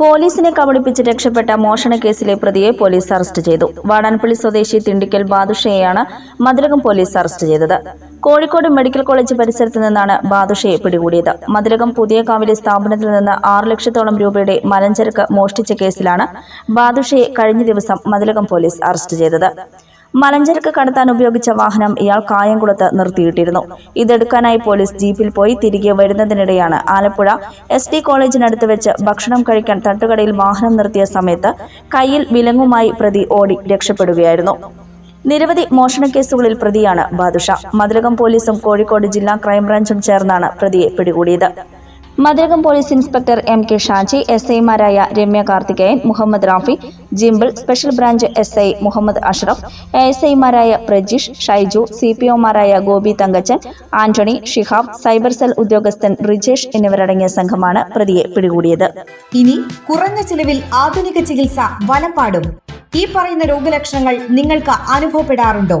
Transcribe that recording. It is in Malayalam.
പോലീസിനെ കബളിപ്പിച്ച് രക്ഷപ്പെട്ട മോഷണ കേസിലെ പ്രതിയെ പോലീസ് അറസ്റ്റ് ചെയ്തു. വാടാൻപള്ളി സ്വദേശി തിണ്ടിക്കൽ ബാദുഷയെയാണ് മതിലകം പോലീസ് അറസ്റ്റ് ചെയ്തത്. കോഴിക്കോട് മെഡിക്കൽ കോളേജ് പരിസരത്ത് നിന്നാണ് ബാദുഷയെ പിടികൂടിയത്. മതിലകം പുതിയ കാവിലെ സ്ഥാപനത്തിൽ നിന്ന് ആറ് ലക്ഷത്തോളം രൂപയുടെ മലഞ്ചരക്ക് മോഷ്ടിച്ച കേസിലാണ് ബാദുഷയെ കഴിഞ്ഞ ദിവസം മതിലകം പോലീസ് അറസ്റ്റ് ചെയ്തത്. മലഞ്ചരക്ക് കടത്താൻ ഉപയോഗിച്ച വാഹനം ഇയാൾ കായംകുളത്ത് നിർത്തിയിട്ടിരുന്നു. ഇതെടുക്കാനായി പോലീസ് ജീപ്പിൽ പോയി തിരികെ വരുന്നതിനിടെയാണ് ആലപ്പുഴ എസ് ടി കോളേജിനടുത്ത് വെച്ച് ഭക്ഷണം കഴിക്കാൻ തട്ടുകടയിൽ വാഹനം നിർത്തിയ സമയത്ത് കയ്യിൽ വിലങ്ങുമായി പ്രതി ഓടി രക്ഷപ്പെടുകയായിരുന്നു. നിരവധി മോഷണക്കേസുകളിൽ പ്രതിയാണ് ബാദുഷ. മതിലകം പോലീസും കോഴിക്കോട് ജില്ലാ ക്രൈംബ്രാഞ്ചും ചേർന്നാണ് പ്രതിയെ പിടികൂടിയത്. Mathilakam police inspector M K Shaji S ഐമാരായ Ramya Karthikeyan Muhammad Rafi Jimble special branch S I Muhammad Ashraf S ഐമാരായ Prajeesh Shaiju C P ഒമാരായ Gopi Thankachan Antony Shihab cyber cell ഉദ്യോഗസ്ഥൻ റിജേഷ് എന്നിവരടങ്ങിയ സംഘമാണ് പ്രതിയെ പിടികൂടിയത്. ഇനി കുറഞ്ഞ ചിലവിൽ ആധുനിക ചികിത്സ വലപ്പാടും. ഈ പറയുന്ന രോഗലക്ഷണങ്ങൾ നിങ്ങൾക്ക് അനുഭവപ്പെടാറുണ്ടോ?